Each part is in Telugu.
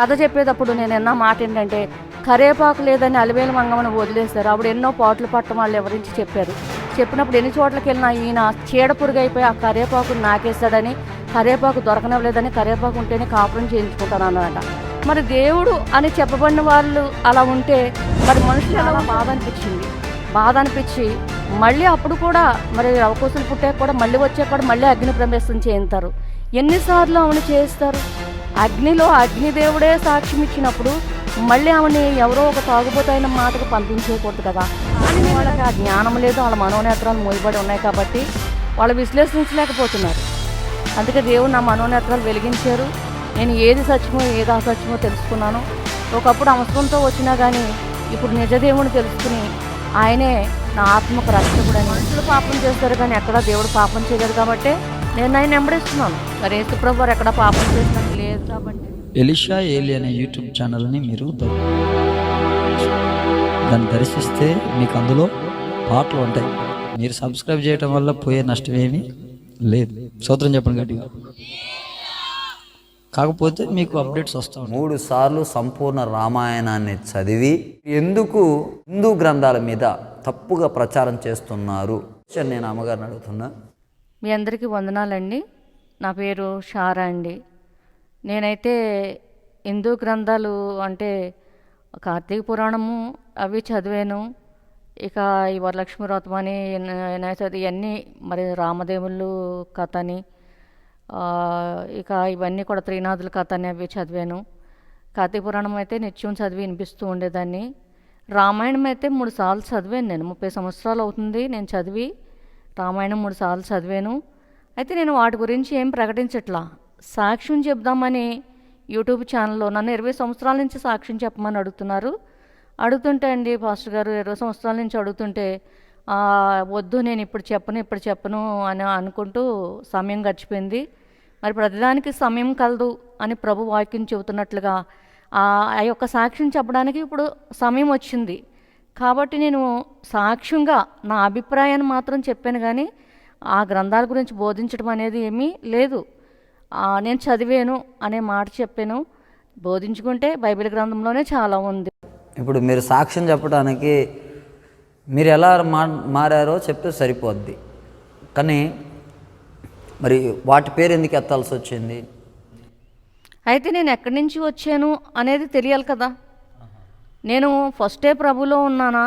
కథ చెప్పేటప్పుడు నేను ఎన్న మాట ఏంటంటే కరేపాకు లేదని అలివేలు మంగమ్మను వదిలేశారు. అప్పుడు ఎన్నో పాటలు పట్టం వాళ్ళు ఎవరించి చెప్పారు. చెప్పినప్పుడు ఎన్ని చోట్లకి వెళ్ళినా ఈయన చీడ ఆ కరేపాకు నాకేస్తాడని కరేపాకు దొరకనవ్వలేదని కరేపాకు ఉంటేనే కాపురం చేయించుకుంటాను అన్నమాట మరి దేవుడు అని చెప్పబడిన వాళ్ళు అలా ఉంటే మరి మనుషులు అలా బాధ అనిపించింది. బాధ అనిపించి మళ్ళీ అప్పుడు కూడా మరి అవకోసులు పుట్టాక కూడా మళ్ళీ వచ్చాక కూడా మళ్ళీ అగ్ని ప్రవేశం చేయిస్తారు ఎన్నిసార్లు ఆమెను చేస్తారు అగ్నిలో అగ్నిదేవుడే సాక్ష్యం ఇచ్చినప్పుడు మళ్ళీ ఆమెని ఎవరో ఒక తాగుబోతైన మాటకు పంపించేయకూడదు కదా. కానీ వాళ్ళకి ఆ జ్ఞానం లేదు వాళ్ళ మనోనేత్రాలు మోయబడి ఉన్నాయి కాబట్టి వాళ్ళు విశ్లేషించలేకపోతున్నారు. అందుకే దేవుడు నా మనోనేత్రాలు వెలిగించారు. నేను ఏది సత్యమో ఏది అసత్యమో తెలుసుకున్నాను. ఒకప్పుడు అవసరంతో వచ్చినా కానీ ఇప్పుడు నిజదేవుని తెలుసుకుని ఆయనే నా ఆత్మకు రక్షకుడని. మనుషులు పాపం చేస్తారు కానీ ఎక్కడ దేవుడు పాపం చేయలేదు కాబట్టి నేను ఆయన వెంబడిస్తున్నాను. మరి యేసుప్రభు వారు ఎక్కడ పాపం కాబట్టి ఎలిషా ఏలి అనే యూట్యూబ్ ఛానల్ని మీరు దాన్ని దర్శిస్తే మీకు అందులో పాటలు ఉంటాయి. మీరు సబ్స్క్రైబ్ చేయటం వల్ల పోయే నష్టం ఏమీ లేదు. సూత్రం చెప్పండి గట్టిగా. కాకపోతే మీకు అప్డేట్స్ వస్తూ మూడు సార్లు సంపూర్ణ రామాయణాన్ని చదివి ఎందుకు హిందూ గ్రంథాల మీద తప్పుగా ప్రచారం చేస్తున్నారు? నేను అమ్మగారిని అడుగుతున్నా. మీ అందరికీ వందనాలండి. నా పేరు షారా అండి. నేనైతే హిందూ గ్రంథాలు అంటే కార్తీక పురాణము అవి చదివాను. ఇక ఈ వరలక్ష్మి వ్రతం అని చదివి ఇవన్నీ మరి రామదేవుళ్ళు కథ అని ఇక ఇవన్నీ కూడా త్రినాథుల కథ అని అవి చదివాను. కార్తీక పురాణం అయితే నిత్యం చదివి వినిపిస్తూ ఉండేదాన్ని. రామాయణం అయితే మూడు సార్లు చదివాను నేను. ముప్పై సంవత్సరాలు అవుతుంది నేను చదివి రామాయణం మూడు సార్లు చదివాను. అయితే నేను వాటి గురించి ఏం ప్రకటించట్లా. సాక్ష్యం చెప్దామని యూట్యూబ్ ఛానల్లో నన్ను ఇరవై సంవత్సరాల నుంచి సాక్ష్యం చెప్పమని అడుగుతున్నారు. అడుగుతుంటే అండి పాస్టర్ గారు ఇరవై సంవత్సరాల నుంచి అడుగుతుంటే వద్దు నేను ఇప్పుడు చెప్పను ఇప్పుడు చెప్పను అని అనుకుంటూ సమయం గడిచిపోయింది. మరి ప్రతిదానికి సమయం కలదు అని ప్రభు వాక్యం చెబుతున్నట్లుగా ఆ ఆ యొక్క సాక్ష్యం చెప్పడానికి ఇప్పుడు సమయం వచ్చింది. కాబట్టి నేను సాక్ష్యంగా నా అభిప్రాయాన్ని మాత్రం చెప్పాను కానీ ఆ గ్రంథాల గురించి బోధించడం అనేది ఏమీ లేదు. నేను చదివాను అనే మాట చెప్పాను. బోధించుకుంటే బైబిల్ గ్రంథంలోనే చాలా ఉంది. ఇప్పుడు మీరు సాక్ష్యం చెప్పడానికి మీరు ఎలా మా మారారో చెప్తే సరిపోద్ది. కానీ మరి వాటి పేరు ఎందుకు ఎత్తాల్సి వచ్చింది? అయితే నేను ఎక్కడి నుంచి వచ్చాను అనేది తెలియాలి కదా. నేను ఫస్టే ప్రభులో ఉన్నానా?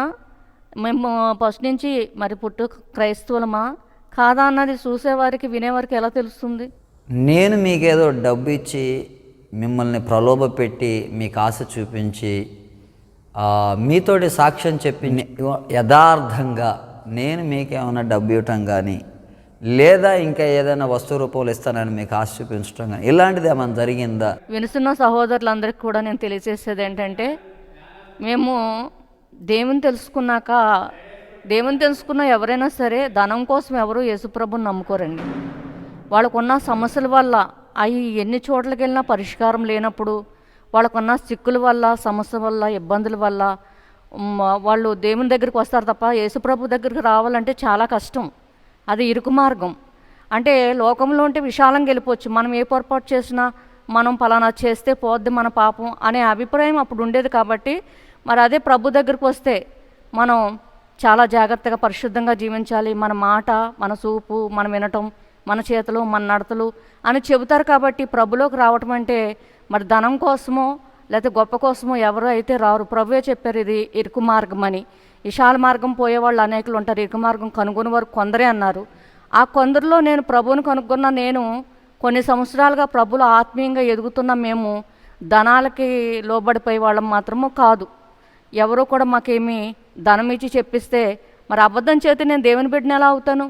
మేము ఫస్ట్ నుంచి మరి పుట్టు క్రైస్తవులమా? కాదా అన్నది చూసేవారికి వినేవారికి ఎలా తెలుస్తుంది? నేను మీకేదో డబ్బు ఇచ్చి మిమ్మల్ని ప్రలోభ పెట్టి మీకు ఆశ చూపించి మీతోటి సాక్ష్యం చెప్పి యథార్థంగా నేను మీకేమైనా డబ్బు ఇవ్వటం కానీ లేదా ఇంకా ఏదైనా వస్తు రూపంలో ఇస్తానని మీకు ఆశ చూపించడం కానీ ఇలాంటిది ఏమైనా జరిగిందా? వినుస్తున్న సహోదరులందరికీ కూడా నేను తెలియజేసేది ఏంటంటే మేము దేవుని తెలుసుకున్నాక దేవుని తెలుసుకున్న ఎవరైనా సరే ధనం కోసం ఎవరు యేసుప్రభుని నమ్ముకోరండి. వాళ్ళకున్న సమస్యల వల్ల అవి ఎన్ని చోట్లకి వెళ్ళినా పరిష్కారం లేనప్పుడు వాళ్ళకున్న సిక్కుల వల్ల సమస్య వల్ల ఇబ్బందుల వల్ల వాళ్ళు దేవుని దగ్గరికి వస్తారు తప్ప యేసుప్రభు దగ్గరికి రావాలంటే చాలా కష్టం. అది ఇరుకు మార్గం. అంటే లోకంలో ఉంటే విశాలంగా వెళ్ళిపోవచ్చు. మనం ఏ పొరపాటు చేసినా మనం పలానా చేస్తే పోద్ది మన పాపం అనే అభిప్రాయం అప్పుడు ఉండేది కాబట్టి మరి అదే ప్రభు దగ్గరికి వస్తే మనం చాలా జాగ్రత్తగా పరిశుద్ధంగా జీవించాలి. మన మాట మన చూపు మనం వినటం మన చేతులు మన నడతలు అని చెబుతారు కాబట్టి ప్రభులోకి రావటం అంటే మరి ధనం కోసమో లేకపోతే గొప్ప కోసమో ఎవరు అయితే రారు. ప్రభువే చెప్పారు ఇది ఇరుకు మార్గం అని. విశాల మార్గం పోయేవాళ్ళు అనేకులు ఉంటారు. ఇరుకు మార్గం కనుగొని వారు కొందరే అన్నారు. ఆ కొందరిలో నేను ప్రభువుని కనుక్కున్న నేను కొన్ని సంవత్సరాలుగా ప్రభులు ఆత్మీయంగా ఎదుగుతున్న మేము ధనాలకి లోబడిపోయే వాళ్ళం మాత్రము కాదు. ఎవరో కూడా మాకేమీ ధనం ఇచ్చి చెప్పిస్తే మరి అబద్ధం చేతి నేను దేవుని బిడ్డని ఎలా అవుతాను?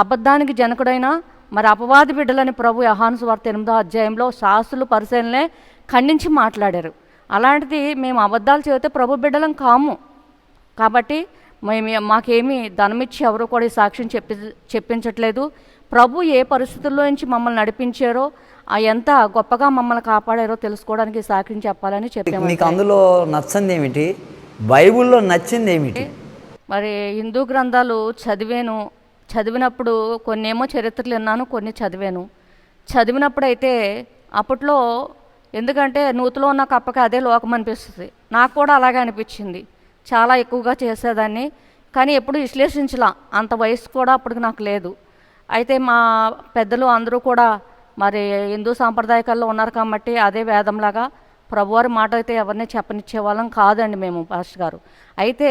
అబద్ధానికి జనకుడైన మరి అపవాది బిడ్డలని ప్రభు యహాను వార్త ఎనిమిదో అధ్యాయంలో శాస్త్రులు పరిశీలనే ఖండించి మాట్లాడారు. అలాంటిది మేము అబద్ధాలు చెబితే ప్రభు బిడ్డలం కాము. కాబట్టి మేము మాకేమీ ధనమిచ్చి ఎవరు కూడా ఈ సాక్ష్యం చెప్పి చెప్పించట్లేదు. ప్రభు ఏ పరిస్థితుల్లో నుంచి మమ్మల్ని నడిపించారో ఆ ఎంత గొప్పగా మమ్మల్ని కాపాడారో తెలుసుకోవడానికి సాక్ష్యం చెప్పాలని చెప్పాము మీకు అందులో నచ్చింది ఏమిటి? బైబిల్లో నచ్చింది ఏమిటి? మరి హిందూ గ్రంథాలు చదివాను చదివినప్పుడు కొన్ని ఏమో చరిత్రలు విన్నాను కొన్ని చదివాను. చదివినప్పుడైతే అప్పట్లో ఎందుకంటే నూతిలో ఉన్న కప్పకి అదే లోకం అనిపిస్తుంది. నాకు కూడా అలాగే అనిపించింది. చాలా ఎక్కువగా చేసేదాన్ని. కానీ ఎప్పుడు విశ్లేషించలా. అంత వయసు కూడా అప్పటికి నాకు లేదు. అయితే మా పెద్దలు అందరూ కూడా మరి హిందూ సాంప్రదాయకాల్లో ఉన్నారు కాబట్టి అదే వేదంలాగా ప్రభువారి మాట అయితే ఎవరిని చెప్పనిచ్చే వాళ్ళం కాదండి మేము పాస్టర్ గారు. అయితే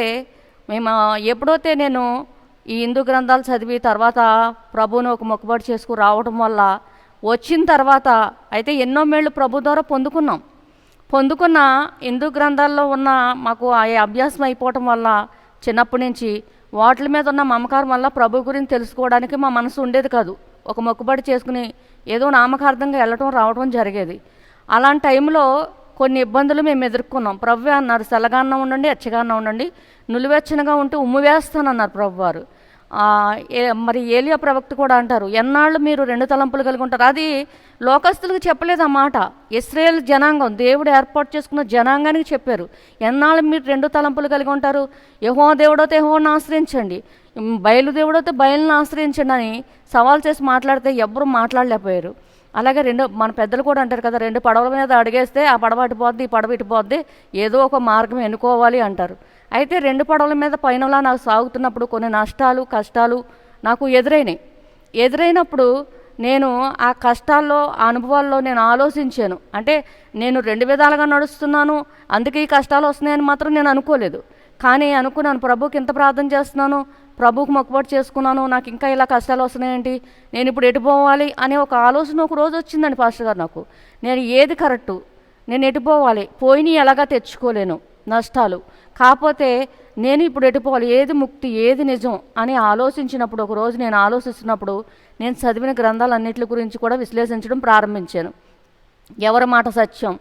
మేము ఎప్పుడైతే నేను ఈ హిందూ గ్రంథాలు చదివి తర్వాత ప్రభువును ఒక మొక్కుబడి చేసుకు రావడం వల్ల వచ్చిన తర్వాత అయితే ఎన్నో మేళ్ళు ప్రభు ద్వారా పొందుకున్నాం. పొందుకున్న హిందూ గ్రంథాల్లో ఉన్న మాకు ఆ అభ్యాసం అయిపోవటం వల్ల చిన్నప్పటి నుంచి వాటి మీద ఉన్న మమకారం వల్ల ప్రభు గురించి తెలుసుకోవడానికి మా మనసు ఉండేది కాదు. ఒక మొక్కుబడి చేసుకుని ఏదో నామకార్థంగా వెళ్ళటం రావడం జరిగేది. అలాంటి టైంలో కొన్ని ఇబ్బందులు మేము ఎదుర్కొన్నాం. ప్రభు అన్నారు సెలగాన్న ఉండండి ఎచ్చగాన్న ఉండండి నులివెచ్చనగా ఉంటే ఉమ్ము వేస్తానన్నారు ప్రభు వారు ఏ- మరి ఏలియా ప్రవక్త కూడా అంటారు ఎన్నాళ్ళు మీరు రెండు తలంపులు కలిగి ఉంటారు? అది లోకస్తులకు చెప్పలేదు ఆ మాట. ఇస్రాయేల్ జనాంగం దేవుడు ఏర్పాటు చేసుకున్న జనాంగానికి చెప్పారు ఎన్నాళ్ళు మీరు రెండు తలంపులు కలిగి ఉంటారు? యహో దేవుడైతే యహోని ఆశ్రయించండి. బయలుదేవుడైతే బయలు బయలుని ఆశ్రయించండి అని సవాల్ చేసి మాట్లాడితే ఎవ్వరూ మాట్లాడలేకపోయారు. అలాగే రెండు మన పెద్దలు కూడా అంటారు కదా రెండు పడవల మీద అడిగేస్తే ఆ పడవ అటుపోద్ది ఈ పడవ ఇటుపోద్ది ఏదో ఒక మార్గం ఎన్నుకోవాలి అంటారు. అయితే రెండు పడవల మీద పైనలా నాకు సాగుతున్నప్పుడు కొన్ని నష్టాలు కష్టాలు నాకు ఎదురైనాయి. ఎదురైనప్పుడు నేను ఆ కష్టాల్లో ఆ అనుభవాల్లో నేను ఆలోచించాను. అంటే నేను రెండు విధాలుగా నడుస్తున్నాను అందుకే ఈ కష్టాలు వస్తున్నాయని మాత్రం నేను అనుకోలేదు. కానీ అనుకున్నాను ప్రభుకి ఇంత ప్రార్థన చేస్తున్నాను ప్రభుకు మొక్కుబడి చేసుకున్నాను నాకు ఇంకా ఇలా కష్టాలు వస్తున్నాయండి నేను ఇప్పుడు ఎటు పోవాలి అనే ఒక ఆలోచన ఒక రోజు వచ్చిందండి పాస్టర్ గారు నాకు. నేను ఏది కరెక్టు? నేను ఎటు పోవాలి? పోయినవి ఎలాగా తెచ్చుకోలేను నష్టాలు. కాకపోతే నేను ఇప్పుడు ఎటుపోవాలి ఏది ముక్తి ఏది నిజం అని ఆలోచించినప్పుడు ఒక రోజు నేను ఆలోచిస్తున్నప్పుడు నేను చదివిన గ్రంథాలన్నిటి గురించి కూడా విశ్లేషించడం ప్రారంభించాను. ఎవరి మాట సత్యం?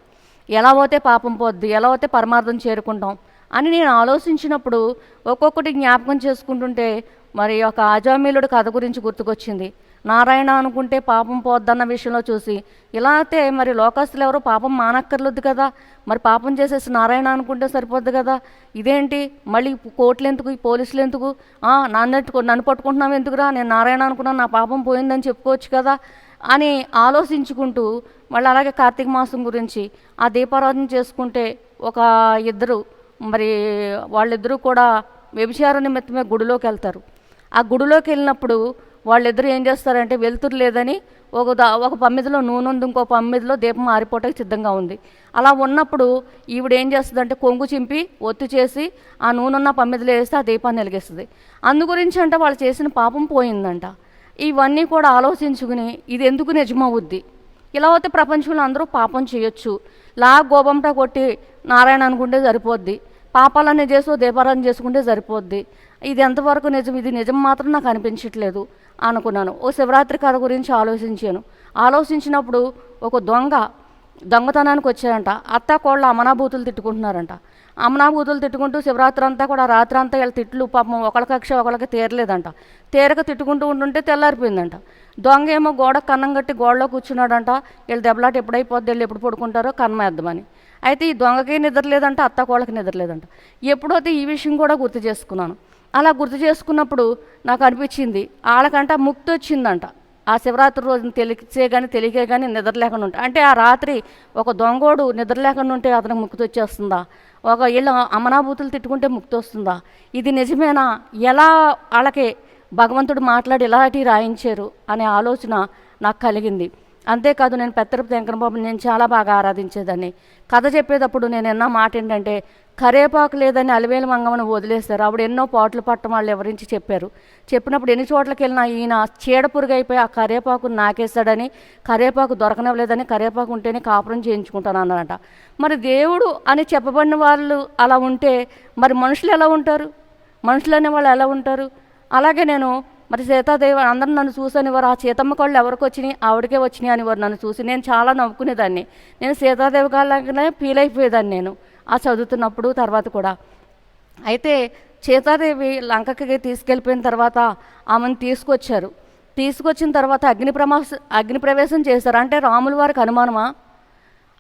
ఎలా పోతే పాపం పోద్ది? ఎలా పోతే పరమార్థం చేరుకుంటాం? అని నేను ఆలోచించినప్పుడు ఒక్కొక్కటి జ్ఞాపకం చేసుకుంటుంటే మరి ఒక ఆజామీలుడు కథ గురించి గుర్తుకొచ్చింది. నారాయణ అనుకుంటే పాపం పోద్దన్న విషయంలో చూసి ఇలా అయితే మరి లోకస్తులు ఎవరు పాపం మానక్కర్లేదు కదా. మరి పాపం చేసేసి నారాయణ అనుకుంటే సరిపోద్ది కదా. ఇదేంటి? మళ్ళీ కోట్లు ఎందుకు ఈ పోలీసులు ఎందుకు ఆ, నన్ను నన్ను పట్టుకుంటున్నావు ఎందుకురా? నేను నారాయణ అనుకున్నాను నా పాపం పోయిందని చెప్పుకోవచ్చు కదా అని ఆలోచించుకుంటూ మళ్ళీ అలాగే కార్తీక మాసం గురించి ఆ దీపారాధన చేసుకుంటే ఒక ఇద్దరు మరి వాళ్ళిద్దరూ కూడా వ్యభిచార నిమిత్తమే గుడిలోకి వెళ్తారు. ఆ గుడిలోకి వెళ్ళినప్పుడు వాళ్ళిద్దరూ ఏం చేస్తారంటే వెలుతురు లేదని ఒక దా ఒక పమ్మిదిలో నూనె ఉంది ఇంకో పమ్మిదిలో దీపం ఆరిపోవటానికి సిద్ధంగా ఉంది. అలా ఉన్నప్పుడు ఈవిడ ఏం చేస్తుందంటే కొంగు చింపి ఒత్తు చేసి ఆ నూనె ఉన్న పమ్మిదిలో వేస్తే ఆ దీపాన్ని వెలిగిస్తుంది. అందు గురించి అంటే వాళ్ళు చేసిన పాపం పోయిందంట. ఇవన్నీ కూడా ఆలోచించుకుని ఇది ఎందుకు నిజమవుద్ది? ఇలా అయితే ప్రపంచంలో అందరూ పాపం చేయొచ్చు. లా గోబంట కొట్టి నారాయణ అనుకుంటే సరిపోద్ది. పాపాలన్నీ చేసో దీపారాధన చేసుకుంటే సరిపోద్ది. ఇది ఎంతవరకు నిజం? ఇది నిజం మాత్రం నాకు అనిపించట్లేదు అనుకున్నాను. ఓ శివరాత్రి కథ గురించి ఆలోచించాను. ఆలోచించినప్పుడు ఒక దొంగ దొంగతనానికి వచ్చారంట అత్త కోళ్ళ అమనాభూతులు తిట్టుకుంటున్నారంట. అమనాభూతులు తిట్టుకుంటూ శివరాత్రి అంతా కూడా రాత్రి అంతా వీళ్ళ తిట్లు పాపం ఒకళ్ళ కక్ష ఒకళ్ళకి తీరలేదంట. తీరక తిట్టుకుంటూ ఉంటుంటే తెల్లారిపోయిందంట. దొంగ ఏమో గోడ కన్నం కట్టి గోడలో కూర్చున్నాడంట. వీళ్ళు దెబ్బలాట ఎప్పుడైపోద్ది? వీళ్ళు ఎప్పుడు పడుకుంటారో కన్మేద్దామని అయితే ఈ దొంగకి నిద్ర లేదంట అత్త కోళ్ళకి నిద్ర లేదంట. ఎప్పుడైతే ఈ విషయం కూడా గుర్తు చేసుకున్నాను. అలా గుర్తు చేసుకున్నప్పుడు నాకు అనిపించింది వాళ్ళకంట ముక్తి వచ్చిందంట. ఆ శివరాత్రి రోజున తెలిసే కానీ తెలియకే కానీ నిద్ర లేకుండా ఉంటాయి అంటే ఆ రాత్రి ఒక దొంగోడు నిద్ర లేకుండా ఉంటే అతనికి ముక్తి వచ్చేస్తుందా? ఒక వీళ్ళు అమనాభూతులు తిట్టుకుంటే ముక్తి వస్తుందా? ఇది నిజమేనా? ఎలా వాళ్ళకి భగవంతుడు మాట్లాడి ఇలాంటివి రాయించారు అనే ఆలోచన నాకు కలిగింది. అంతేకాదు నేను పెద్దరపు వెంకటబాబుని నేను చాలా బాగా ఆరాధించేదాన్ని. కథ చెప్పేటప్పుడు నేను ఎన్న మాట ఏంటంటే కరేపాకు లేదని అలివేలు మంగమ్మను వదిలేస్తారు. ఆవిడ ఎన్నో పాటలు పట్టం వాళ్ళు ఎవరించి చెప్పారు. చెప్పినప్పుడు ఎన్ని చోట్లకి వెళ్ళినా ఈయన చీడపురుగైపోయి ఆ కరేపాకు నాకేస్తాడని కరేపాకు దొరకనివ్వలేదని కరేపాకు ఉంటేనే కాపురం చేయించుకుంటాను అన్నమాట మరి దేవుడు అని చెప్పబడిన వాళ్ళు అలా ఉంటే మరి మనుషులు ఎలా ఉంటారు? మనుషులు అనే వాళ్ళు ఎలా ఉంటారు? అలాగే నేను మరి సీతాదేవి అందరూ నన్ను చూసని వారు ఆ సీతమ్మ కళ్ళు ఎవరికి వచ్చినాయి ఆవిడకే వచ్చినాయి అని వారు నన్ను చూసి నేను చాలా నవ్వుకునేదాన్ని. నేను సీతాదేవి కాళ్ళనే ఫీల్ అయిపోయేదాన్ని నేను ఆ చదువుతున్నప్పుడు తర్వాత కూడా. అయితే సీతాదేవి లంకకి తీసుకెళ్ళిపోయిన తర్వాత ఆమెను తీసుకొచ్చారు. తీసుకొచ్చిన తర్వాత అగ్ని ప్రమాస అగ్ని ప్రవేశం చేశారు. అంటే రాముల వారికి అనుమానమా?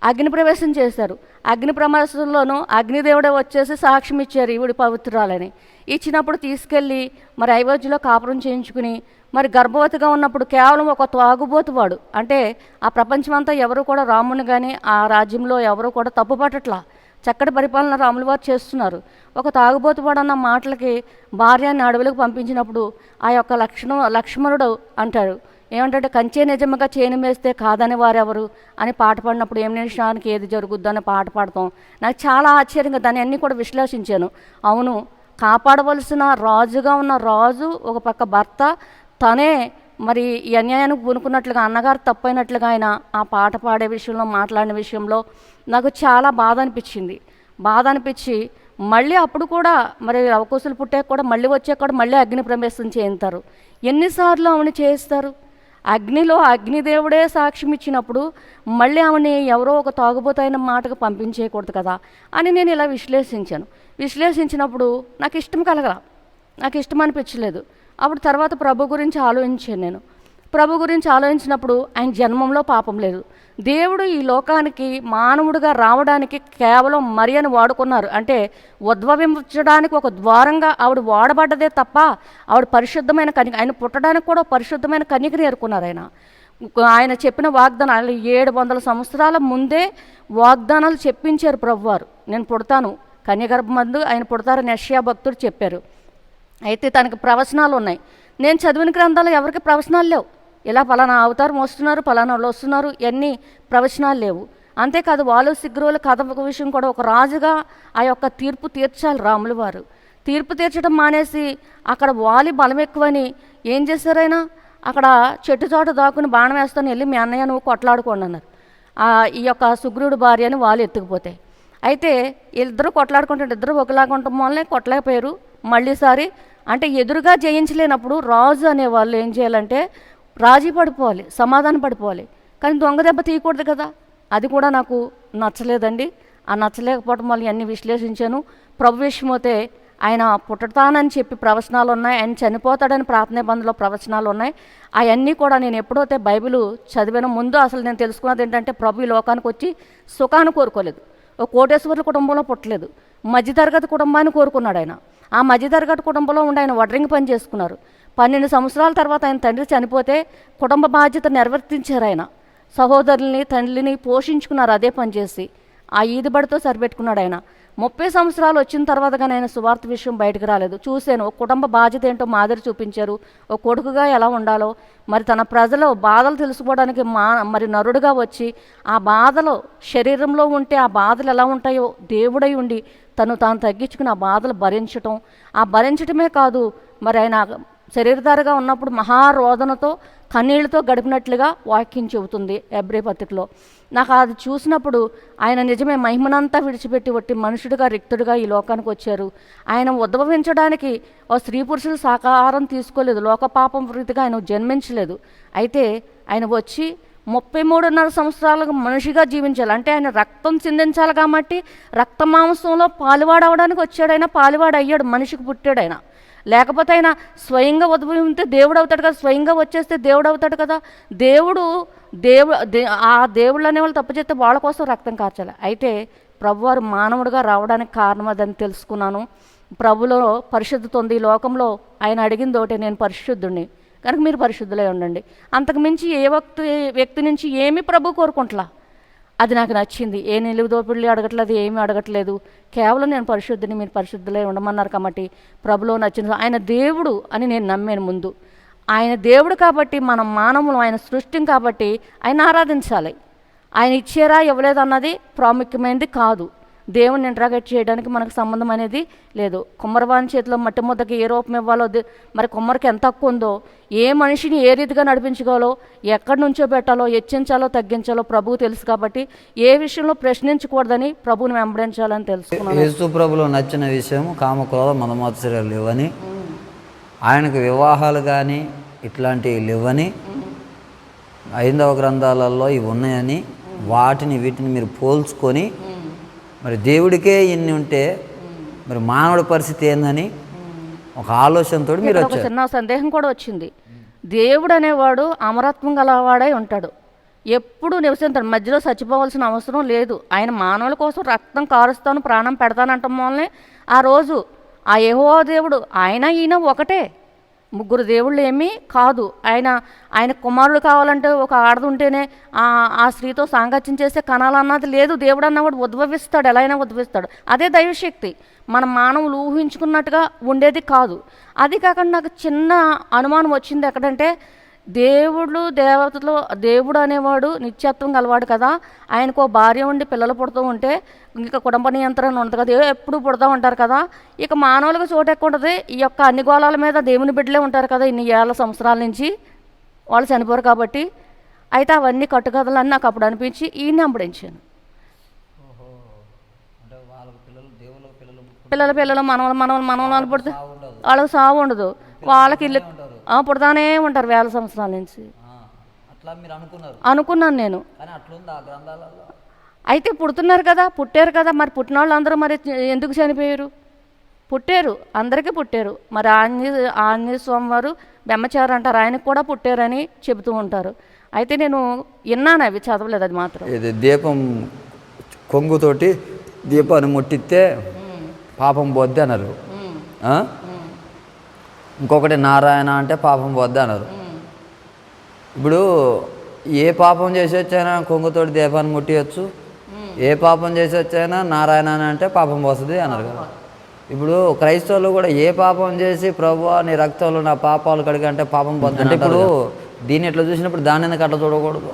అగ్ని ప్రవేశం చేశారు. అగ్ని ప్రమాసంలోనూ అగ్నిదేవుడే వచ్చేసి సాక్ష్యం ఇచ్చారు ఈవిడి పవిత్రాలని ఇచ్చినప్పుడు తీసుకెళ్ళి మరి అయోధ్యలో కాపురం చేయించుకుని మరి గర్భవతిగా ఉన్నప్పుడు కేవలం ఒక తాగుబోతువాడు అంటే ఆ ప్రపంచమంతా ఎవరు కూడా రాముని కానీ ఆ రాజ్యంలో ఎవరు కూడా తప్పుపట్టట్లా. చక్కటి పరిపాలన రాములు వారు చేస్తున్నారు. ఒక తాగుబోతువాడు అన్న మాటలకి భార్యని అడవులకు పంపించినప్పుడు ఆ యొక్క లక్ష్మణ లక్ష్మణుడు అంటాడు. ఏమంటే కంచే నిజముగా చేను మేస్తే కాదని వారెవరు? అని పాట పాడినప్పుడు ఏం నిమిషానికి ఏది జరుగుద్దు అని పాట పాడతాం. నాకు చాలా ఆశ్చర్యంగా దాన్ని అన్నీ కూడా విశ్లేషించాను. అవును కాపాడవలసిన రాజుగా ఉన్న రాజు ఒక పక్క భర్త తనే మరి ఈ అన్యాయానికి పూనుకున్నట్లుగా అన్నగారు తప్పైనట్లుగా ఆయన ఆ పాట పాడే విషయంలో మాట్లాడిన విషయంలో నాకు చాలా బాధ అనిపించింది. బాధ అనిపించి మళ్ళీ అప్పుడు కూడా మరి అవకోసులు పుట్టాక కూడా మళ్ళీ వచ్చాక కూడా మళ్ళీ అగ్ని ప్రవేశం చేయిస్తారు ఎన్నిసార్లు ఆమెను చేయిస్తారు? అగ్నిలో అగ్నిదేవుడే సాక్ష్యం ఇచ్చినప్పుడు మళ్ళీ ఆమెని ఎవరో ఒక తాగుబోతైన మాటకు పంపించేయకూడదు కదా అని నేను ఇలా విశ్లేషించాను. విశ్లేషించినప్పుడు నాకు ఇష్టం కలగల. నాకు ఇష్టం అనిపించలేదు. అప్పుడు తర్వాత ప్రభు గురించి ఆలోచించాను నేను. ప్రభు గురించి ఆలోచించినప్పుడు ఆయన జన్మంలో పాపం లేదు. దేవుడు ఈ లోకానికి మానవుడిగా రావడానికి కేవలం మరియను వాడుకున్నారు. అంటే ఉద్భవించడానికి ఒక ద్వారంగా ఆవిడ వాడబడ్డదే తప్ప ఆవిడ పరిశుద్ధమైన కన్యక ఆయన పుట్టడానికి కూడా పరిశుద్ధమైన కన్యకని ఏరుకున్నారు ఆయన. ఆయన చెప్పిన వాగ్దానాలు ఏడు వందల సంవత్సరాల ముందే వాగ్దానాలు చెప్పించారు ప్రభువారు. నేను పుడతాను. కన్యగర్భమందు ఆయన పుడతారని యష్యా భక్తుడు చెప్పారు. అయితే తనకి ప్రవచనాలు ఉన్నాయి. నేను చదివిన గ్రంథాలు ఎవరికి ప్రవచనాలు లేవు. ఇలా పలానా అవతారం వస్తున్నారు పలానా వాళ్ళు వస్తున్నారు ఇవన్నీ ప్రవచనాలు లేవు. అంతేకాదు వాళ్ళు సిగ్గురువుల కథ ఒక విషయం కూడా ఒక రాజుగా ఆ యొక్క తీర్పు తీర్చాలి రాములు వారు. తీర్పు తీర్చడం మానేసి అక్కడ వాలి బలం ఎక్కువని ఏం చేశారైనా అక్కడ చెట్టు చోట దాక్కుని బాణం వేస్తాను వెళ్ళి మీ అన్నయ్య నువ్వు కొట్లాడుకోండి అన్నారు. ఈ యొక్క సుగ్రుడు భార్య అని వాళ్ళు ఎత్తుకుపోతే. అయితే ఇద్దరు కొట్లాడుకుంటే ఇద్దరు ఒకలాగా ఉండటం వల్లనే కొట్టలేకపోయారు. మళ్ళీసారి అంటే ఎదురుగా జయించలేనప్పుడు రాజు అనే వాళ్ళు ఏం చేయాలంటే రాజీ పడిపోవాలి సమాధానం పడిపోవాలి. కానీ దొంగ దెబ్బ తీయకూడదు కదా. అది కూడా నాకు నచ్చలేదండి. ఆ నచ్చలేకపోవడం వల్ల అన్ని విశ్లేషించాను. ప్రభు విషయమైతే ఆయన పుట్టతానని చెప్పి ప్రవచనాలు ఉన్నాయి. ఆయన చనిపోతాడని ప్రార్థన బంధులో ప్రవచనాలు ఉన్నాయి. అవన్నీ కూడా నేను ఎప్పుడైతే బైబిల్ చదివిన ముందు అసలు నేను తెలుసుకున్నది ఏంటంటే ప్రభు ఈ లోకానికి వచ్చి సుఖాన్ని కోరుకోలేదు. ఓ కోటేశ్వరుల కుటుంబంలో పుట్టలేదు. మధ్యతరగతి కుటుంబాన్ని కోరుకున్నాడు ఆయన. ఆ మధ్యతరగతి కుటుంబంలో ఉండి ఆయన వడ్రింగ్ పని చేసుకున్నారు. పన్నెండు సంవత్సరాల తర్వాత ఆయన తండ్రి చనిపోతే కుటుంబ బాధ్యత నిర్వర్తించారు ఆయన. సహోదరుల్ని తండ్రిని పోషించుకున్నారు అదే పని చేసి. ఆ ఈదుబడితో సరిపెట్టుకున్నాడు ఆయన. ముప్పై సంవత్సరాలు వచ్చిన తర్వాత కానీ ఆయన సువార్త విషయం బయటకు రాలేదు. చూశాను ఒక కుటుంబ బాధ్యత ఏంటో మాదిరి చూపించారు. ఒక కొడుకుగా ఎలా ఉండాలో మరి తన ప్రజలు బాధలు తెలుసుకోవడానికి మా మరి నరుడుగా వచ్చి ఆ బాధలు శరీరంలో ఉంటే ఆ బాధలు ఎలా ఉంటాయో దేవుడై ఉండి తను తాను తగ్గించుకుని ఆ బాధలు భరించటం. ఆ భరించటమే కాదు మరి ఆయన శరీరధారగా ఉన్నప్పుడు మహారోదనతో కన్నీళ్ళతో గడిపినట్లుగా వాక్యం చెబుతుంది ఎబ్రి పత్రికలో. నాకు అది చూసినప్పుడు ఆయన నిజమే మహిమనంతా విడిచిపెట్టి ఒట్టి మనుషుడిగా రిక్తుడిగా ఈ లోకానికి వచ్చారు. ఆయన ఉద్భవించడానికి ఓ స్త్రీ పురుషులు సాకారం తీసుకోలేదు. లోకపాపం రీతిగా ఆయన జన్మించలేదు. అయితే ఆయన వచ్చి ముప్పై మూడున్నర సంవత్సరాలకు మనిషిగా జీవించాలి. అంటే ఆయన రక్తం చిందించాలి కాబట్టి రక్త మాంసంలో పాలువాడవడానికి వచ్చాడు ఆయన. పాలువాడు అయ్యాడు మనిషికి పుట్టాడు ఆయన. లేకపోతే ఆయన స్వయంగా ఉద్భవింతే దేవుడు అవుతాడు కదా స్వయంగా వచ్చేస్తే దేవుడు అవుతాడు కదా. దేవుడు దేవు ఆ దేవుళ్ళు అనేవాళ్ళు తప్పు చేస్తే వాళ్ళ కోసం రక్తం కార్చాలి. అయితే ప్రభువారు మానవుడిగా రావడానికి కారణం అదని తెలుసుకున్నాను. ప్రభులో పరిశుద్ధత ఉంది ఈ లోకంలో ఆయన అడిగింది ఒకటే నేను పరిశుద్ధుడిని కనుక మీరు పరిశుద్ధులై ఉండండి. అంతకు మించి ఏ వ్యక్తి వ్యక్తి నుంచి ఏమీ ప్రభు కోరుకుంటలా? అది నాకు నచ్చింది. ఏ నిలువు దోపిళ్ళు అడగట్లేదు ఏమీ అడగట్లేదు. కేవలం నేను పరిశుద్ధిని మీరు పరిశుద్ధులే ఉండమన్నారు కాబట్టి ప్రభులో నచ్చిన ఆయన దేవుడు అని నేను నమ్మాను ముందు. ఆయన దేవుడు కాబట్టి మనం మానవులు ఆయన సృష్టిని కాబట్టి ఆయన ఆరాధించాలి. ఆయన ఇచ్చారా ఇవ్వలేదు అన్నది ప్రాముఖ్యమైనది కాదు. దేవుని ఇంట్రాగేట్ చేయడానికి మనకు సంబంధం అనేది లేదు. కుమ్మరవాని చేతిలో మట్టి ముద్దకి ఏ రూపం ఇవ్వాలో మరి కుమ్మరికి ఎంత తక్కువ ఉందో ఏ మనిషిని ఏ రీతిగా నడిపించుకోవాలో ఎక్కడి నుంచో పెట్టాలో హెచ్చించాలో తగ్గించాలో ప్రభువు తెలుసు కాబట్టి ఏ విషయంలో ప్రశ్నించకూడదని ప్రభువుని వెంబడించాలని తెలుసుకున్నాను యేసు ప్రభులో నచ్చిన విషయం కామక్రోధ మనమోత్సరాలు లేవని ఆయనకు వివాహాలు కానీ ఇట్లాంటివి లేవని ఐదవ గ్రంథాలలో ఇవి ఉన్నాయని వాటిని వీటిని మీరు పోల్చుకొని మరి దేవుడికే ఇన్ని ఉంటే మరి మానవుడి పరిస్థితి ఏందని ఒక ఆలోచనతో మీరు వచ్చారు. చిన్న సందేహం కూడా వచ్చింది. దేవుడు అనేవాడు అమరత్వం గలవాడై ఉంటాడు. ఎప్పుడు నివసించాడు. మధ్యలో చచ్చిపోవాల్సిన అవసరం లేదు. ఆయన మానవుల కోసం రక్తం కారుస్తాను ప్రాణం పెడతానంటం వల్లనే ఆ రోజు ఆ యెహోవా దేవుడు ఆయన ఈయన ఒకటే. ముగ్గురు దేవుళ్ళు ఏమీ కాదు. ఆయన ఆయన కుమారుడు కావాలంటే ఒక ఆడది ఉంటేనే ఆ ఆ స్త్రీతో సాంగత్యం చేస్తే కనాలన్నది లేదు. దేవుడు అన్నవాడు ఉద్భవిస్తాడు. ఎలా అయినా ఉద్భవిస్తాడు. అదే దైవశక్తి. మన మానవులు ఊహించుకున్నట్టుగా ఉండేది కాదు. అది కాకుండా నాకు చిన్న అనుమానం వచ్చింది. ఎక్కడంటే దేవుడు దేవతలు దేవుడు అనేవాడు నిత్యత్వం గలవాడు కదా. ఆయనకు ఓ భార్య ఉండి పిల్లలు పుడుతూ ఉంటే ఇంకా కుటుంబ నియంత్రణ ఉంటుంది కదా. ఎప్పుడు పుడతా ఉంటారు కదా. ఇక మానవులకు చోటు ఎక్కువ ఉంటుంది. ఈ యొక్క అన్ని గోళాల మీద దేవుని బిడ్డలే ఉంటారు కదా ఇన్ని ఏళ్ళ సంవత్సరాల నుంచి. వాళ్ళు చనిపోరు కాబట్టి. అయితే అవన్నీ కట్టుకథలని నాకు అప్పుడు అనిపించి ఈయన అంబడించాను. పిల్లలు పిల్లలు మనవలు మనవలు మనవలు పుడితే వాళ్ళకి సావు ఉండదు. వాళ్ళకి ఇల్లు పుడతానే ఉంటారు వేల సంవత్సరాల నుంచి. అట్లా మీరు అనుకున్నారు? అనుకున్నాను నేను. కానీ అట్లుంది ఆ గ్రంథాలలో? అయితే పుడుతున్నారు కదా పుట్టారు కదా మరి పుట్టిన వాళ్ళు అందరూ మరి ఎందుకు చనిపోయారు? పుట్టారు అందరికీ పుట్టారు. మరి ఆంజనేయ ఆంజనేయ స్వామి వారు బెమ్మచారు అంటారు ఆయనకు కూడా పుట్టారని చెబుతూ ఉంటారు. అయితే నేను విన్నాను అవి చదవలేదు అది మాత్రం. ఇది దీపం కొంగుతోటి దీపాన్ని ముట్టిస్తే పాపం పోద్ది అన్నారు? ఇంకొకటి నారాయణ అంటే పాపం పోద్ది అన్నారు. ఇప్పుడు ఏ పాపం చేసి వచ్చైనా కొంగుతోటి దీపాన్ని ముట్టియచ్చు. ఏ పాపం చేసి వచ్చైనా నారాయణ అని అంటే పాపం పోతుంది అన్నారు కదా. ఇప్పుడు క్రైస్తవులు కూడా ఏ పాపం చేసి ప్రభు నీ రక్తంలో నా పాపాలు కడిగి అంటే పాపం పోతుంది అంటే ఇప్పుడు దీన్ని ఎట్లా చూసినప్పుడు దాన్ని ఎందుకు అట్లా చూడకూడదు?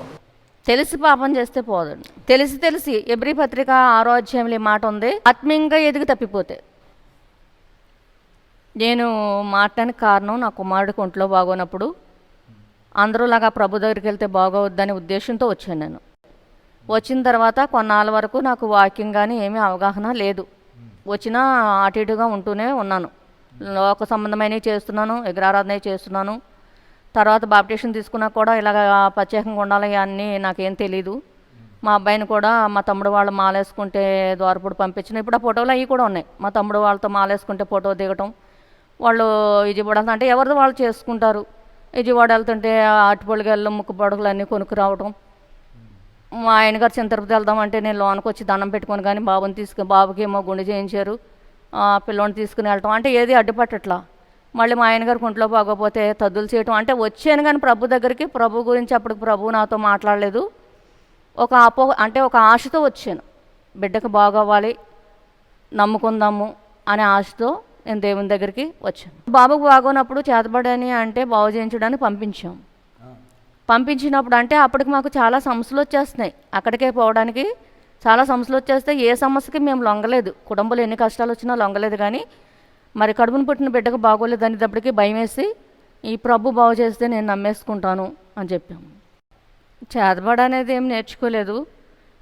తెలిసి పాపం చేస్తే పోదండి. తెలిసి తెలిసి ఎబ్రి పత్రిక ఆరో అధ్యాయంలో ఈ మాట ఉంది. ఆత్మీయంగా ఎదిగి తప్పిపోతే. నేను మాట్లాడానికి కారణం నా కుమారుడికి ఒంట్లో బాగోనప్పుడు అందరూలాగా ప్రభు దగ్గరికి వెళ్తే బాగోవద్దనే ఉద్దేశంతో వచ్చాను నేను. వచ్చిన తర్వాత కొన్నాళ్ళ వరకు నాకు వాకింగ్ కానీ ఏమీ అవగాహన లేదు. వచ్చినా అటు ఇటుగా ఉంటూనే ఉన్నాను. లోక సంబంధమైనవి చేస్తున్నాను విగ్రహారాధన చేస్తున్నాను. తర్వాత బాప్టేషన్ తీసుకున్నా కూడా ఇలాగ ప్రత్యేకంగా ఉండాలి అన్నీ నాకేం తెలీదు. మా అబ్బాయిని కూడా మా తమ్ముడు వాళ్ళు మాలేసుకుంటే ద్వారపుడు పంపించిన ఇప్పుడు ఆ ఫోటోలు అవి కూడా ఉన్నాయి. మా తమ్ముడు వాళ్ళతో మాలేసుకుంటే ఫోటో దిగటం వాళ్ళు విజయవాడ అంటే ఎవరిది వాళ్ళు చేసుకుంటారు. విజయవాడ వెళ్తుంటే అటుపొడికి వెళ్ళి ముక్కు పొడకలు అన్నీ కొనుక్కు రావడం మా ఆయన గారు చిన్న వెళ్దామంటే నేను లోనకి వచ్చి దండం పెట్టుకొని కానీ బాబుని తీసుకుని బాబుకి ఏమో గుండె చేయించారు. ఆ పిల్లోని తీసుకుని వెళ్ళటం అంటే ఏది అడ్డుపట్టట్లా. మళ్ళీ మా ఆయన కుంట్లో బాగోపోతే తద్దులు చేయటం అంటే వచ్చాను కానీ ప్రభు దగ్గరికి ప్రభు గురించి అప్పుడు ప్రభు నాతో మాట్లాడలేదు. ఒక అపో అంటే ఒక ఆశతో వచ్చాను. బిడ్డకు బాగోవాలి నమ్ముకుందాము అనే ఆశతో నేను దేవుని దగ్గరికి వచ్చాను. బాబుకు బాగోనప్పుడు చేతబడని అంటే బాగు చేయించడానికి పంపించాం. పంపించినప్పుడు అంటే అప్పటికి మాకు చాలా సమస్యలు వచ్చేస్తున్నాయి. అక్కడికే పోవడానికి చాలా సమస్యలు వచ్చేస్తే ఏ సమస్యకి మేము లొంగలేదు. కుటుంబంలో ఎన్ని కష్టాలు వచ్చినా లొంగలేదు కానీ మరి కడుపును పుట్టిన బిడ్డకు బాగోలేదు అనేటప్పటికి భయం వేసి ఈ ప్రభు బాగు చేస్తే నేను నమ్మేసుకుంటాను అని చెప్పాము. చేతబడ అనేది ఏం నేర్చుకోలేదు.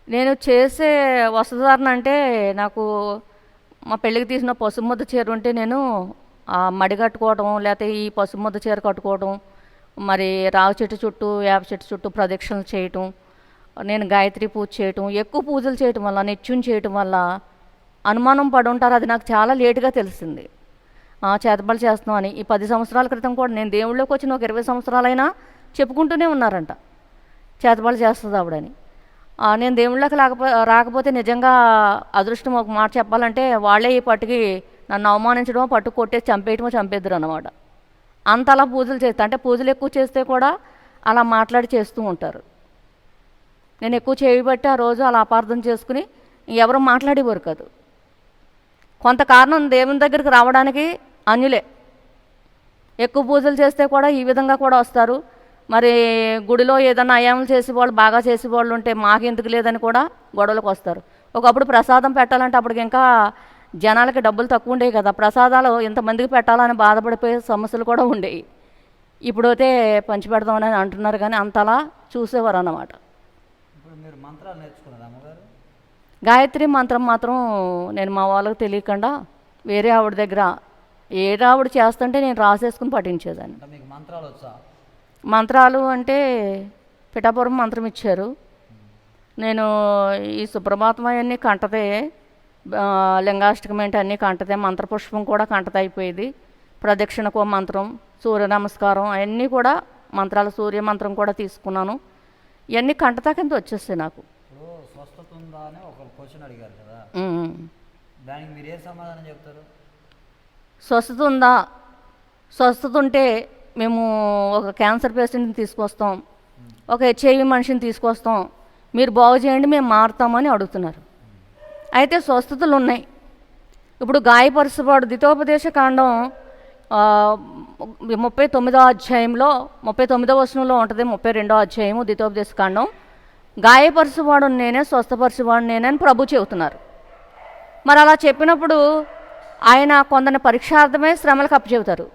నేను చేసే వసతిదారణ అంటే నాకు మా పెళ్ళికి తీసిన పసుముద్ద చీర ఉంటే నేను ఆ మడి కట్టుకోవడం లేకపోతే ఈ పసుముద్ద చీర కట్టుకోవడం మరి రావి చెట్టు చుట్టూ వేప చెట్టు చుట్టూ ప్రదక్షిణలు చేయటం నేను గాయత్రి పూజ చేయటం ఎక్కువ పూజలు చేయటం వల్ల నిత్యం చేయటం వల్ల అనుమానం పడి ఉంటారు. అది నాకు చాలా లేటుగా తెలిసింది. ఆ, చేతబడి చేస్తున్నాం అని. ఈ పది సంవత్సరాల క్రితం కూడా నేను దేవుళ్ళకి వచ్చిన ఒక ఇరవై సంవత్సరాలైనా చెప్పుకుంటూనే ఉన్నారంట. చేతబడి చేస్తుంది ఆవిడని. నేను దేవుళ్ళకి రాకపో రాకపోతే నిజంగా అదృష్టం ఒక మాట చెప్పాలంటే వాళ్ళే ఈ పట్టుకి నన్ను అవమానించడమో పట్టు కొట్టేసి చంపేయటమో చంపేద్దరు అనమాట అంత అలా పూజలు చేస్తా అంటే పూజలు ఎక్కువ చేస్తే కూడా అలా మాట్లాడి చేస్తూ ఉంటారు. నేను ఎక్కువ చేయబట్టి ఆ రోజు అలా అపార్థం చేసుకుని ఎవరు మాట్లాడేవారు కాదు. కొంత కారణం దేవుని దగ్గరికి రావడానికి అన్యులే. ఎక్కువ పూజలు చేస్తే కూడా ఈ విధంగా కూడా వస్తారు. మరి గుడిలో ఏదైనా అయాములు చేసే వాళ్ళు బాగా చేసే వాళ్ళు ఉంటే మాకెందుకు లేదని కూడా గొడవలకు వస్తారు. ఒకప్పుడు ప్రసాదం పెట్టాలంటే అప్పటికి ఇంకా జనాలకి డబ్బులు తక్కువ ఉండేవి కదా. ప్రసాదాలు ఇంతమందికి పెట్టాలని బాధపడిపోయే సమస్యలు కూడా ఉండేవి. ఇప్పుడైతే పంచి పెడదామని అంటున్నారు కానీ అంతలా చూసేవారు అన్నమాట గాయత్రి మంత్రం మాత్రం నేను మా వాళ్ళకి తెలియకుండా వేరే ఆవిడ దగ్గర ఏ ఆవిడ చేస్తుంటే నేను రాసేసుకుని పఠించేదాన్ని. మంత్రాలు వచ్చా? మంత్రాలు అంటే పిఠాపురం మంత్రం ఇచ్చారు. నేను ఈ సుప్రభాతం అవన్నీ కంటతే ఆ, లింగాష్టకం ఏంటి అన్నీ కంటతే మంత్రపుష్పం కూడా కంటత అయిపోయేది. ప్రదక్షిణకు మంత్రం సూర్య నమస్కారం అవన్నీ కూడా మంత్రాలు సూర్య మంత్రం కూడా తీసుకున్నాను. ఇవన్నీ కంటతా కింద వచ్చేస్తాయి నాకు. స్వస్థత ఉందా అని ఒక క్వశ్చన్ అడిగారు కదా. ఉమ్. దానికి మీరు ఏ సమాధానం చెప్తారు? స్వస్థత ఉందా స్వస్థత ఉంటే మేము ఒక క్యాన్సర్ పేషెంట్ని తీసుకొస్తాం. ఒక హెచ్ఐవి మనిషిని తీసుకొస్తాం. మీరు బాగు చేయండి మేము మారుతామని అడుగుతున్నారు. అయితే స్వస్థతలు ఉన్నాయి. ఇప్పుడు గాయపరచబడు దితోపదేశ కాండం ముప్పై తొమ్మిదో అధ్యాయంలో ముప్పై తొమ్మిదో వచనంలో ఉంటుంది ముప్పై రెండో అధ్యాయము దితోపదేశ కాండం. గాయపరచువాడు నేనే స్వస్థపరచువాడు నేనే అని ప్రభు చెబుతున్నారు. మరి అలా చెప్పినప్పుడు ఆయన కొందరిని పరీక్షార్థమే శ్రమలకు అప్పచెబుతారు.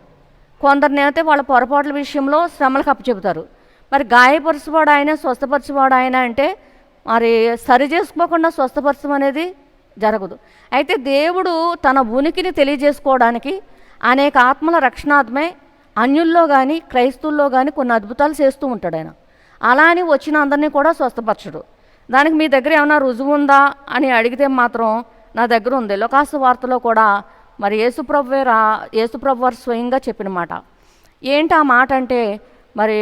కొందరినైతే వాళ్ళ పొరపాట్ల విషయంలో శ్రమలకు అప్పచెబుతారు. మరి గాయపరచువాడు ఆయన స్వస్థపరచువాడు ఆయన అంటే మరి సరి చేసుకోకుండా స్వస్థపరచడం అనేది జరగదు. అయితే దేవుడు తన ఉనికిని తెలియజేసుకోవడానికి అనేక ఆత్మల రక్షణాత్మే అన్యుల్లో కానీ క్రైస్తువుల్లో కానీ కొన్ని అద్భుతాలు చేస్తూ ఉంటాడు ఆయన. అలా అని వచ్చిన అందరినీ కూడా స్వస్థపరచడు. దానికి మీ దగ్గర ఏమైనా రుజువు ఉందా అని అడిగితే మాత్రం నా దగ్గర ఉంది. లోకాసు వార్తలో కూడా మరి యేసుప్రభువే రా యేసుప్రభు వారు స్వయంగా చెప్పిన మాట. ఏంటి ఆ మాట అంటే మరి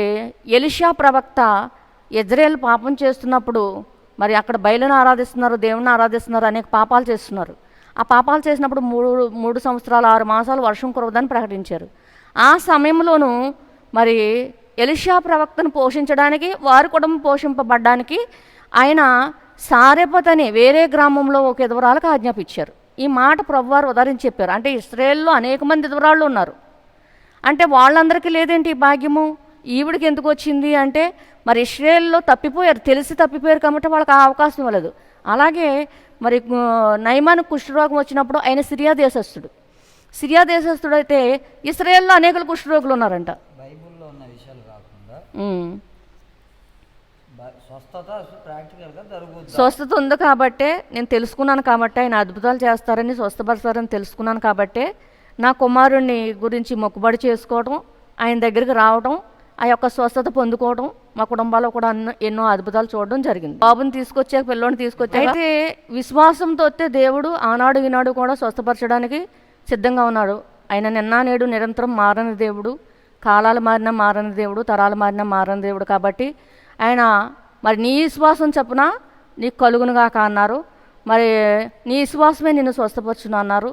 ఎలిషా ప్రవక్త ఇజ్రాయేల్ పాపం చేస్తున్నప్పుడు మరి అక్కడ బయలును ఆరాధిస్తున్నారు దేవుని ఆరాధిస్తున్నారు అనేక పాపాలు చేస్తున్నారు. ఆ పాపాలు చేసినప్పుడు మూడు మూడు సంవత్సరాలు ఆరు మాసాలు వర్షం కురవదని ప్రకటించారు. ఆ సమయంలోనూ మరి ఎలిషా ప్రవక్తను పోషించడానికి వారి కుటుంబం పోషింపబడ్డానికి ఆయన సారెపతని వేరే గ్రామంలో ఒక ఎదువరాలకు ఆజ్ఞాపించారు. ఈ మాట ప్రభువారు ఉదాహరించి చెప్పారు. అంటే ఇస్రాయేల్లో అనేక మంది ఎదురాళ్ళు ఉన్నారు. అంటే వాళ్ళందరికీ లేదేంటి ఈ భాగ్యము? ఈవిడికి ఎందుకు వచ్చింది అంటే మరి ఇస్రాయేల్లో తప్పిపోయారు. తెలిసి తప్పిపోయారు కాబట్టి వాళ్ళకి ఆ అవకాశం ఇవ్వలేదు. అలాగే మరి నయమాను కుష్ఠరోగం వచ్చినప్పుడు ఆయన సిరియా దేశస్థుడు. సిరియా దేశస్థుడు అయితే ఇస్రాయేల్లో అనేక కుష్ఠరోగులు ఉన్నారంట. బైబిల్లో ఉన్న విషయాలు కాకుండా. స్వస్థత ప్రాక్టికల్గా జరుగుతుంది స్వస్థత ఉంది కాబట్టే నేను తెలుసుకున్నాను కాబట్టి ఆయన అద్భుతాలు చేస్తారని స్వస్థపరుస్తారని తెలుసుకున్నాను కాబట్టే నా కుమారుణ్ణి గురించి మొక్కుబడి చేసుకోవడం ఆయన దగ్గరికి రావడం ఆ యొక్క స్వస్థత పొందుకోవడం మా కుటుంబాల్లో కూడా అన్న ఎన్నో అద్భుతాలు చూడడం జరిగింది. బాబుని తీసుకొచ్చాక పిల్లోని తీసుకొచ్చాక అయితే విశ్వాసంతో వస్తే దేవుడు ఆనాడు ఈనాడు కూడా స్వస్థపరచడానికి సిద్ధంగా ఉన్నాడు. ఆయన నిన్న నేడు నిరంతరం మారని దేవుడు కాలాలు మారిన మారని దేవుడు తరాలు మారిన మారని దేవుడు కాబట్టి ఆయన మరి నీ విశ్వాసం చెప్పున నీకు కలుగునుగాక అన్నారు. మరి నీ విశ్వాసమే నిన్ను స్వస్థపరచును అన్నారు.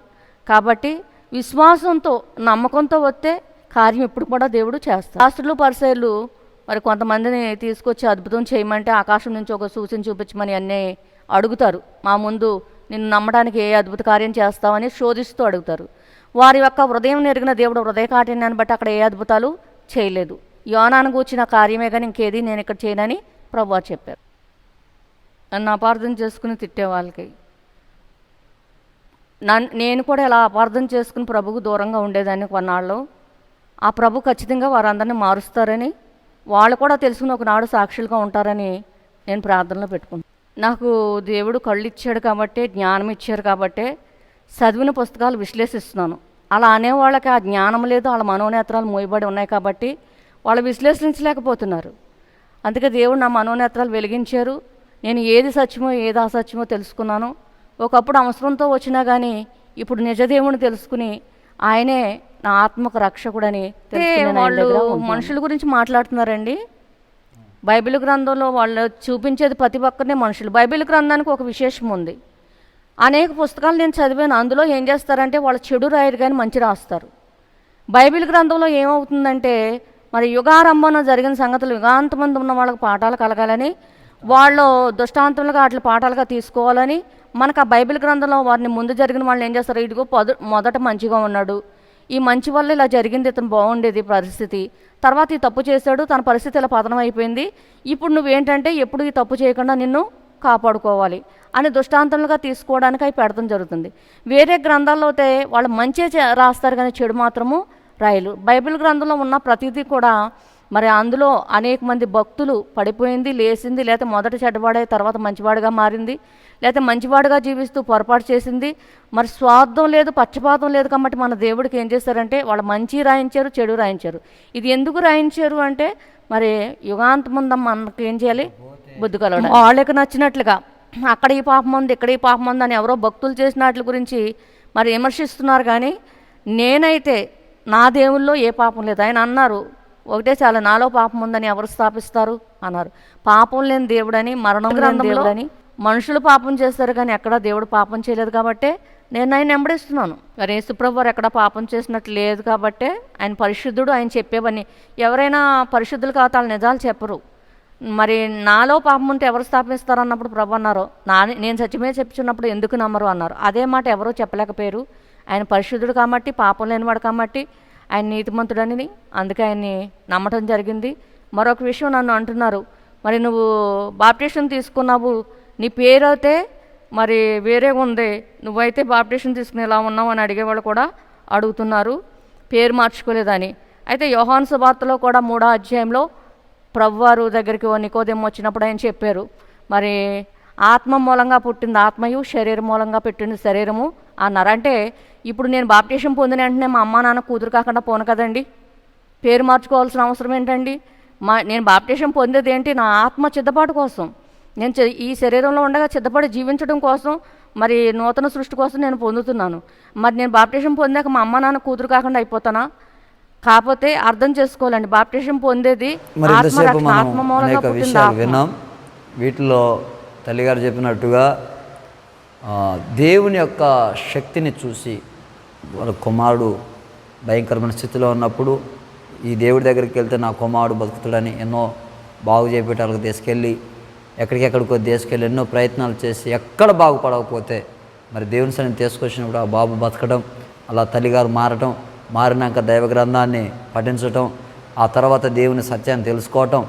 కాబట్టి విశ్వాసంతో నమ్మకంతో వస్తే కార్యం ఇప్పుడు కూడా దేవుడు చేస్తారు శాస్త్రులు పరిసయలు మరి కొంతమందిని తీసుకొచ్చి అద్భుతం చేయమంటే ఆకాశం నుంచి ఒక సూచన చూపించమని అన్నీ అడుగుతారు. మా ముందు నిన్ను నమ్మడానికి ఏ అద్భుత కార్యం చేస్తావని శోధిస్తూ అడుగుతారు. వారి యొక్క హృదయం నెరిగిన దేవుడు హృదయ కాఠిన్యాన్ని బట్టి అక్కడ ఏ అద్భుతాలు చేయలేదు. యోనాను కూర్చిన కార్యమే కానీ ఇంకేది నేను ఇక్కడ చేయనని ప్రభు చెప్పారు. నన్ను అపార్థం చేసుకుని తిట్టే వాళ్ళకి. నన్ను నేను కూడా ఇలా అపార్థం చేసుకుని ప్రభుకు దూరంగా ఉండేదాన్ని కొన్నాళ్ళు. ఆ ప్రభు ఖచ్చితంగా వారందరినీ మారుస్తారని వాళ్ళు కూడా తెలుసుకుని ఒకనాడు సాక్షులుగా ఉంటారని నేను ప్రార్థనలో పెట్టుకున్నాను నాకు దేవుడు కళ్ళు ఇచ్చాడు కాబట్టే జ్ఞానం ఇచ్చారు కాబట్టే చదివిన పుస్తకాలు విశ్లేషిస్తున్నాను. అలా అనేవాళ్ళకి ఆ జ్ఞానం లేదు వాళ్ళ మనోనేత్రాలు మోయబడి ఉన్నాయి కాబట్టి వాళ్ళు విశ్లేషించలేకపోతున్నారు. అందుకే దేవుడు నా మనోనేత్రాలు వెలిగించారు. నేను ఏది సత్యమో ఏది అసత్యమో తెలుసుకున్నాను. ఒకప్పుడు అవసరంతో వచ్చినా కానీ ఇప్పుడు నిజదేవుని తెలుసుకుని ఆయనే నా ఆత్మకు రక్షకుడని ఉంటున్నాను. మనుషుల గురించి మాట్లాడుతున్నారండి. బైబిల్ గ్రంథంలో వాళ్ళు చూపించేది ప్రతి ఒక్కరినే మనుషులు. బైబిల్ గ్రంథానికి ఒక విశేషం ఉంది. అనేక పుస్తకాలు నేను చదివాను. అందులో ఏం చేస్తారంటే వాళ్ళు చెడు రాయరు కానీ మంచి రాస్తారు. బైబిల్ గ్రంథంలో ఏమవుతుందంటే మరి యుగారంభంలో జరిగిన సంగతులు యుగాంతమంది ఉన్న వాళ్ళకి పాఠాలు కలగాలని వాళ్ళు దుష్టాంతములుగా అట్లా పాఠాలుగా తీసుకోవాలని మనకు ఆ బైబిల్ గ్రంథంలో వారిని ముందు జరిగిన వాళ్ళు ఏం చేస్తారు? ఇదిగో పొద మొదట మంచిగా ఉన్నాడు. ఈ మంచి వల్ల ఇలా జరిగింది ఇతను బాగుండేది పరిస్థితి. తర్వాత ఈ తప్పు చేశాడు తన పరిస్థితి ఇలా పతనం అయిపోయింది. ఇప్పుడు నువ్వేంటంటే ఎప్పుడు ఈ తప్పు చేయకుండా నిన్ను కాపాడుకోవాలి అని దుష్టాంతములుగా తీసుకోవడానికి అవి పెడతాం జరుగుతుంది. వేరే గ్రంథాల్లో అయితే వాళ్ళు మంచి రాస్తారు కానీ చెడు మాత్రము రాయలు. బైబిల్ గ్రంథంలో ఉన్న ప్రతిదీ కూడా మరి అందులో అనేక మంది భక్తులు పడిపోయింది లేచింది లేకపోతే మొదట చెడ్డవాడే తర్వాత మంచివాడుగా మారింది లేకపోతే మంచివాడుగా జీవిస్తూ పొరపాటు చేసింది. మరి స్వార్థం లేదు పక్షపాతం లేదు కాబట్టి మన దేవుడికి ఏం చేస్తారంటే వాళ్ళు మంచి రాయించారు చెడు రాయించారు. ఇది ఎందుకు రాయించారు అంటే మరి యుగాంతముందం మనకి ఏం చేయాలి? బుద్ధి కలవడం. వాళ్ళకి నచ్చినట్లుగా అక్కడ ఈ పాపం ఉంది ఇక్కడ ఈ పాపం ఉంది అని ఎవరో భక్తులు చేసిన వాటి గురించి మరి విమర్శిస్తున్నారు కానీ నేనైతే నా దేవుల్లో ఏ పాపం లేదు. ఆయన అన్నారు ఒకటే చాలా నాలో పాపం ఉందని ఎవరు స్థాపిస్తారు? అన్నారు. పాపం లేని దేవుడని మరణం లేని దేవుడని మనుషులు పాపం చేస్తారు కానీ ఎక్కడ దేవుడు పాపం చేయలేదు కాబట్టే నేను ఆయన వెంబడిస్తున్నాను. మరి యేసుప్రభు వారు ఎక్కడ పాపం చేసినట్టు లేదు కాబట్టే ఆయన పరిశుద్ధుడు ఆయన చెప్పేవన్నీ. ఎవరైనా పరిశుద్ధులు కాతాలు నిజాలు చెప్పరు. మరి నాలో పాపం ఉంటే ఎవరు స్థాపిస్తారు అన్నప్పుడు ప్రభు అన్నారు నా నేను సత్యమే చెప్పుచున్నప్పుడు ఎందుకు నమ్మరు? అన్నారు. అదే మాట ఎవరూ చెప్పలేకపోయారు. ఆయన పరిశుద్ధుడు కాబట్టి పాపం లేనివాడు కాబట్టి ఆయన నీతిమంతుడని అందుకే ఆయన్ని నమ్మటం జరిగింది. మరొక విషయం నన్ను అంటున్నారు మరి నువ్వు బాప్టిషన్ తీసుకున్నావు నీ పేరు అయితే మరి వేరే ఉంది నువ్వైతే బాప్టిషన్ తీసుకుని ఎలా ఉన్నావు అని అడిగేవాళ్ళు కూడా అడుగుతున్నారు పేరు మార్చుకోలేదని. అయితే యోహాన్ సువార్తలో కూడా మూడో అధ్యాయంలో ప్రభువారు దగ్గరికి నికోదేం వచ్చినప్పుడు ఆయన చెప్పారు మరి ఆత్మ మూలంగా పుట్టింది ఆత్మయు శరీరం మూలంగా పెట్టింది శరీరము అన్నారు. అంటే ఇప్పుడు నేను బాప్టిషన్ పొందిన వెంటనే మా అమ్మ నాన్న కూతురు కాకుండా పోను కదండి. పేరు మార్చుకోవాల్సిన అవసరం ఏంటండి? మా నేను బాప్టిషన్ పొందేది ఏంటి? నా ఆత్మ చిద్దపాటు కోసం. నేను ఈ శరీరంలో ఉండగా చిద్దపడి జీవించడం కోసం మరి నూతన సృష్టి కోసం నేను పొందుతున్నాను. మరి నేను బాప్టిషన్ పొందాక మా అమ్మ నాన్న కూతురు కాకుండా అయిపోతానా? కాకపోతే అర్థం చేసుకోవాలండి బాప్టిషన్ పొందేది అనేక విషయాలు. విన్నాం. వీటిలో తల్లిగారు చెప్పినట్టుగా దేవుని యొక్క శక్తిని చూసి వాళ్ళ కుమారుడు భయంకరమైన స్థితిలో ఉన్నప్పుడు ఈ దేవుడి దగ్గరికి వెళ్తే నా కుమారుడు బతుకుతాడని ఎన్నో బాగు చేపేటాలకు తీసుకెళ్ళి ఎక్కడికెక్కడికో తీసుకెళ్ళి ఎన్నో ప్రయత్నాలు చేసి ఎక్కడ బాగుపడకపోతే మరి దేవుని సన్ని తీసుకొచ్చినప్పుడు ఆ బాబు బతకడం అలా తల్లిగారు మారటం మారినాక దైవ గ్రంథాన్ని పఠించటం ఆ తర్వాత దేవుని సత్యాన్ని తెలుసుకోవటం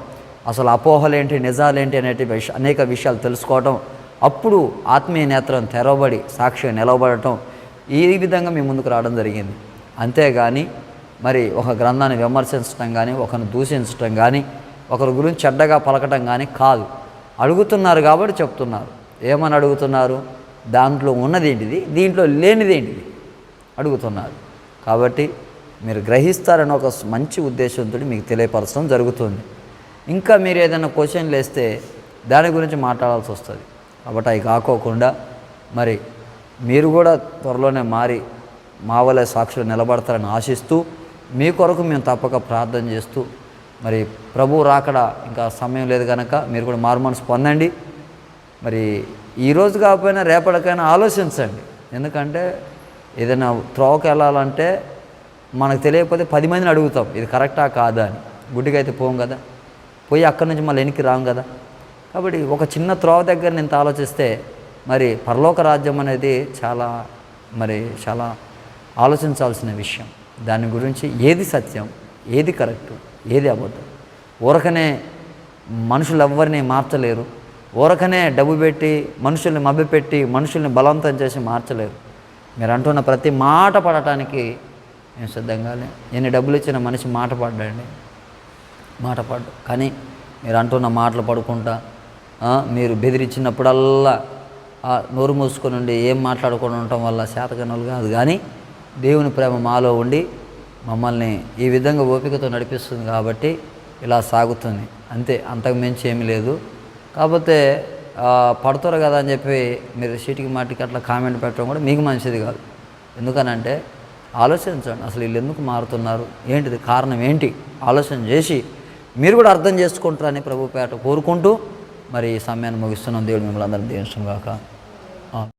అసలు అపోహలేంటి నిజాలేంటి అనేటి విష అనేక విషయాలు తెలుసుకోవటం అప్పుడు ఆత్మీయ నేత్రం తెరవబడి సాక్షిగా నిలవబడటం ఈ విధంగా మీ ముందుకు రావడం జరిగింది. అంతేగాని మరి ఒక గ్రంథాన్ని విమర్శించడం కానీ ఒకరిని దూషించడం కానీ ఒకరి గురించి చెడ్డగా పలకటం కానీ కాదు. అడుగుతున్నారు కాబట్టి చెప్తున్నారు. ఏమని అడుగుతున్నారు? దాంట్లో ఉన్నది ఏంటిది? దీంట్లో లేనిది ఏంటిది? అడుగుతున్నారు. కాబట్టి మీరు గ్రహిస్తారని ఒక మంచి ఉద్దేశంతో మీకు తెలియపరచడం జరుగుతుంది. ఇంకా మీరు ఏదైనా క్వశ్చన్లు వేస్తే దాని గురించి మాట్లాడాల్సి వస్తుంది. కాబట్టి అవి కాకోకుండా మరి మీరు కూడా త్వరలోనే మారి మా వల్ల సాక్షులు నిలబడతారని ఆశిస్తూ మీ కొరకు మేము తప్పక ప్రార్థన చేస్తూ మరి ప్రభు రాకడ ఇంకా సమయం లేదు కనుక మీరు కూడా మారు మనసు పొందండి. మరి ఈరోజు కాకపోయినా రేపటికైనా ఆలోచించండి. ఎందుకంటే ఏదైనా త్రోవకి వెళ్ళాలంటే మనకు తెలియకపోతే పది మందిని అడుగుతాం ఇది కరెక్టా కాదా అని. గుడ్డిగా అయితే పోం కదా. పోయి అక్కడి నుంచి మళ్ళీ వెనక్కి రాం కదా. కాబట్టి ఒక చిన్న త్రోవ దగ్గర నేను ఆలోచిస్తే మరి పరలోక రాజ్యం అనేది చాలా మరి చాలా ఆలోచించాల్సిన విషయం. దాని గురించి ఏది సత్యం ఏది కరెక్టు ఏది అబద్ధం? ఊరకనే మనుషులు ఎవ్వరిని మార్చలేరు. ఊరకనే డబ్బు పెట్టి మనుషుల్ని మభ్యపెట్టి మనుషుల్ని బలవంతం చేసి మార్చలేరు. మీరు అంటున్న ప్రతి మాట పడటానికి మేము సిద్ధంగా ఎన్ని డబ్బులు ఇచ్చిన మనిషి మాట పడ్డాండి మాట పడ్డు. కానీ మీరు అంటున్న మాటలు పడుకుంటా మీరు బెదిరించినప్పుడల్లా నోరు మూసుకొని ఉండి ఏం మాట్లాడుకొని ఉండటం వల్ల శాతకనులు కాదు. కానీ దేవుని ప్రేమ మాలో ఉండి మమ్మల్ని ఈ విధంగా ఓపికతో నడిపిస్తుంది కాబట్టి ఇలా సాగుతుంది. అంతే అంతకు మించి ఏమీ లేదు. కాకపోతే ఆ, పడతారు కదా అని చెప్పి మీరు సీటికి మాటికి అట్లా కామెంట్ పెట్టడం కూడా మీకు మంచిది కాదు. ఎందుకనంటే ఆలోచించండి అసలు వీళ్ళు ఎందుకు మారుతున్నారు? ఏంటిది కారణం ఏంటి? ఆలోచన చేసి మీరు కూడా అర్థం చేసుకుంటారని ప్రభు పేట కోరుకుంటూ మరి ఈ సమయాన్ని ముగిస్తున్నాం. దేవుడు మిమ్మల్ని అందరం దీవించడం కాక on.